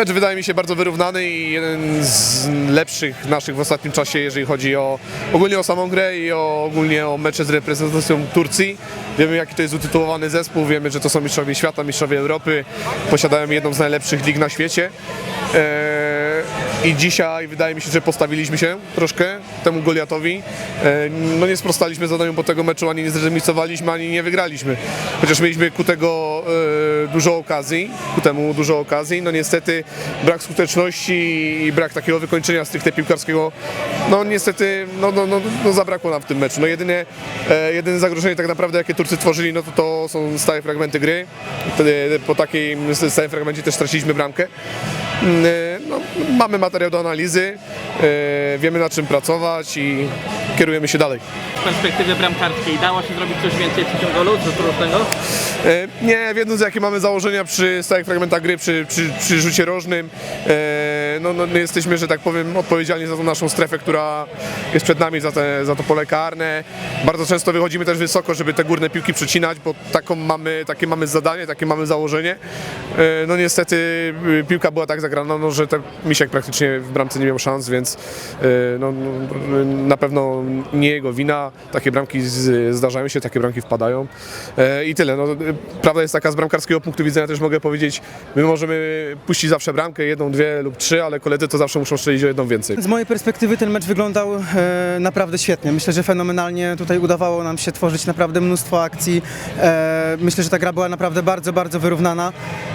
Mecz wydaje mi się bardzo wyrównany i jeden z lepszych naszych w ostatnim czasie, jeżeli chodzi o ogólnie o samą grę i o, ogólnie o mecze z reprezentacją Turcji. Wiemy jaki to jest utytułowany zespół, wiemy, że to są mistrzowie świata, mistrzowie Europy, posiadają jedną z najlepszych lig na świecie. Eee, I dzisiaj wydaje mi się, że postawiliśmy się troszkę temu Goliatowi. Eee, No nie sprostaliśmy zadaniu po tego meczu, ani nie zremisowaliśmy, ani nie wygraliśmy. Chociaż mieliśmy ku tego e, dużo okazji, ku temu dużo okazji. No niestety brak skuteczności i brak takiego wykończenia stricte piłkarskiego, no niestety no, no, no, no zabrakło nam w tym meczu. No jedyne, e, jedyne zagrożenie tak naprawdę jakie Turcy tworzyli, no to, to są stałe fragmenty gry. Wtedy po takiej stałym fragmencie też straciliśmy bramkę. No, mamy materiał do analizy, wiemy nad czym pracować i kierujemy się dalej. Z perspektywy bramkarskiej dało się zrobić coś więcej przy tym golu, co? E, Nie, wiedząc jakie mamy założenia przy stałych fragmentach gry, przy, przy, przy rzucie rożnym, e, no, no, my jesteśmy, że tak powiem, odpowiedzialni za tą naszą strefę, która jest przed nami, za, te, za to pole karne. Bardzo często wychodzimy też wysoko, żeby te górne piłki przecinać, bo taką mamy, takie mamy zadanie, takie mamy założenie. E, No niestety y, piłka była tak zagrana, no, że ten Misiek praktycznie w bramce nie miał szans, więc e, no, no, na pewno nie jego wina. Takie bramki zdarzają się, takie bramki wpadają. E, I tyle. No, prawda jest taka z bramkarskiego punktu widzenia też mogę powiedzieć, my możemy puścić zawsze bramkę, jedną, dwie lub trzy, ale koledzy to zawsze muszą strzelić o jedną więcej. Z mojej perspektywy ten mecz wyglądał e, naprawdę świetnie. Myślę, że fenomenalnie tutaj udawało nam się tworzyć naprawdę mnóstwo akcji. E, myślę, że ta gra była naprawdę bardzo, bardzo wyrównana.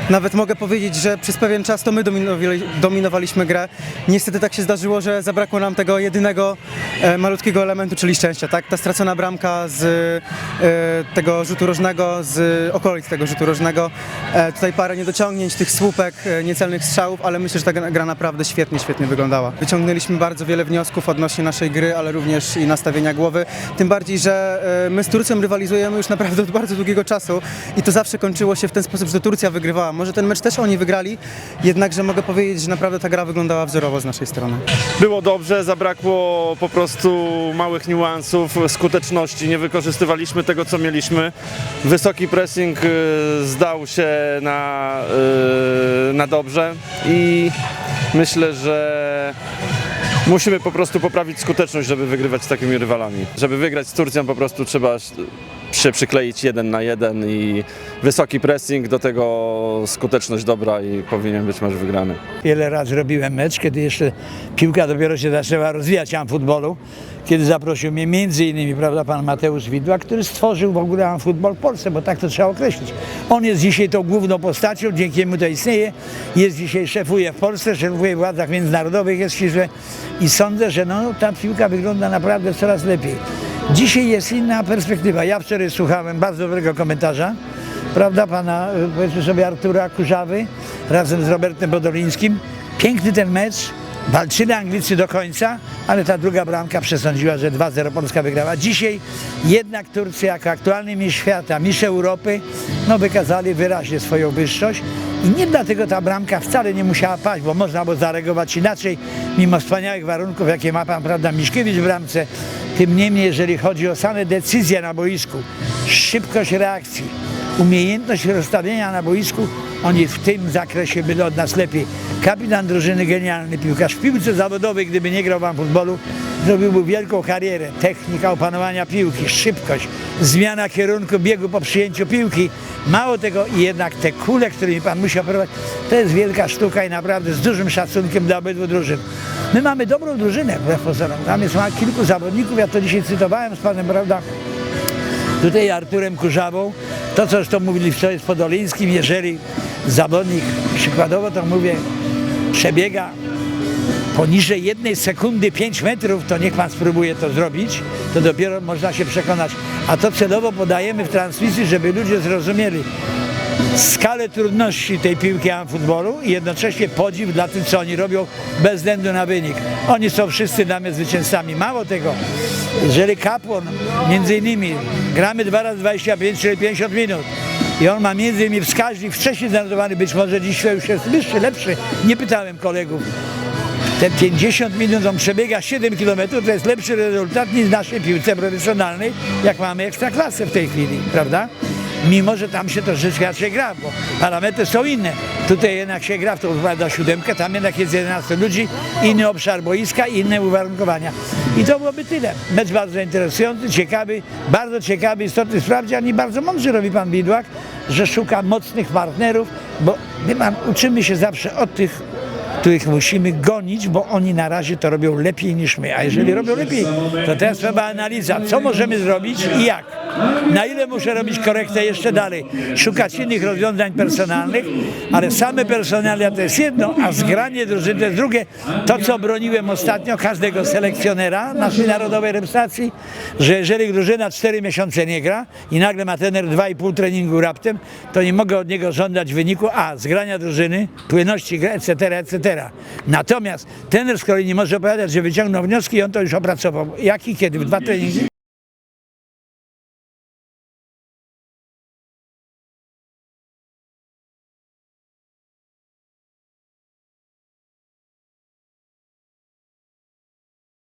Nawet mogę powiedzieć, że przez pewien czas to my dominowali, dominowaliśmy grę. Niestety tak się zdarzyło, że zabrakło nam tego jedynego e, malutkiego elementu, czyli szczęścia. Tak? Ta stracona bramka z e, tego rzutu rożnego, z okolic tego rzutu rożnego. E, tutaj parę niedociągnięć, tych słupek, niecelnych strzałów, ale myślę, że ta gra naprawdę świetnie, świetnie wyglądała. Wyciągnęliśmy bardzo wiele wniosków odnośnie naszej gry, ale również i nastawienia głowy. Tym bardziej, że my z Turcją rywalizujemy już naprawdę od bardzo długiego czasu i to zawsze kończyło się w ten sposób, że Turcja wygrywała. Może ten mecz też oni wygrali, jednakże mogę powiedzieć, że naprawdę ta gra wyglądała wzorowo z naszej strony. Było dobrze, zabrakło po prostu małych niuansów, skuteczności, nie wykorzystywaliśmy tego, co mieliśmy. Wysoki pressing y, zdał się na, y, na dobrze i myślę, że musimy po prostu poprawić skuteczność, żeby wygrywać z takimi rywalami. Żeby wygrać z Turcją po prostu trzeba się przykleić jeden na jeden i wysoki pressing, do tego skuteczność dobra i powinien być mecz wygrany. Wiele razy robiłem mecz, kiedy jeszcze piłka dopiero się zaczęła rozwijać futbolu, kiedy zaprosił mnie między innymi prawda, pan Mateusz Widła, który stworzył w ogóle futbol w Polsce, bo tak to trzeba określić. On jest dzisiaj tą główną postacią, dzięki niemu to istnieje. Jest dzisiaj, szefuje w Polsce, szefuje w władzach międzynarodowych, jest ściśle i sądzę, że no, ta piłka wygląda naprawdę coraz lepiej. Dzisiaj jest inna perspektywa. Ja wczoraj słuchałem bardzo dobrego komentarza, prawda, pana, y, powiedzmy sobie, Artura Kurzawy razem z Robertem Podolińskim. Piękny ten mecz, walczyli Anglicy do końca, ale ta druga bramka przesądziła, że 2-0 Polska wygrała. Dzisiaj jednak Turcja jako aktualny mistrz świata, mistrz Europy, no wykazali wyraźnie swoją wyższość i nie dlatego ta bramka wcale nie musiała paść, bo można było zareagować inaczej, mimo wspaniałych warunków, jakie ma pan, prawda, Miszkiewicz w bramce. Tym niemniej, jeżeli chodzi o same decyzje na boisku, szybkość reakcji, umiejętność rozstawienia na boisku, oni w tym zakresie byli od nas lepiej. Kapitan drużyny, genialny piłkarz. W piłce zawodowej, gdyby nie grał wam futbolu, zrobiłby wielką karierę. Technika opanowania piłki, szybkość, zmiana kierunku biegu po przyjęciu piłki. Mało tego jednak te kule, którymi pan musi operować, to jest wielka sztuka i naprawdę z dużym szacunkiem dla obydwu drużyn. My mamy dobrą drużynę, wbrew pozorom. Tam jest kilku zawodników, ja to dzisiaj cytowałem z panem, prawda, tutaj Arturem Kurzawą, to co zresztą mówili wczoraj z Podolińskim, jeżeli zawodnik przykładowo to mówię przebiega poniżej jednej sekundy 5 metrów, to niech pan spróbuje to zrobić, to dopiero można się przekonać. A to celowo podajemy w transmisji, żeby ludzie zrozumieli skalę trudności tej piłki futbolu i jednocześnie podziw dla tych, co oni robią bez względu na wynik. Oni są wszyscy dla mnie zwycięzcami. Mało tego, jeżeli Kapłon, między innymi, gramy 2 razy 25, czyli 50 minut i on ma między innymi wskaźnik wcześniej zanotowany, być może dziś już jest wyższy, lepszy, nie pytałem kolegów. Te 50 minut on przebiega 7 km, to jest lepszy rezultat niż w naszej piłce profesjonalnej, jak mamy ekstraklasę w tej chwili, prawda? Mimo że tam się troszeczkę inaczej gra, bo parametry są inne. Tutaj jednak się gra w to układa siódemkę, tam jednak jest 11 ludzi, inny obszar boiska, inne uwarunkowania. I to byłoby tyle. Mecz bardzo interesujący, ciekawy, bardzo ciekawy, istotny sprawdzian i bardzo mądrze robi pan Widłak, że szuka mocnych partnerów, bo my uczymy się zawsze od tych których musimy gonić, bo oni na razie to robią lepiej niż my. A jeżeli robią lepiej, to teraz trzeba analiza, co możemy zrobić i jak. Na ile muszę robić korektę jeszcze dalej, szukać innych rozwiązań personalnych, ale same personalia to jest jedno, a zgranie drużyny to jest drugie. To, co broniłem ostatnio każdego selekcjonera naszej narodowej reprezentacji, że jeżeli drużyna 4 miesiące nie gra i nagle ma trener 2,5 treningu raptem, to nie mogę od niego żądać wyniku A, zgrania drużyny, płynności gry, etc., etc. Natomiast trener z kolei nie może opowiadać, że wyciągnął wnioski i on to już opracował. Jak i kiedy? Dwa treningi?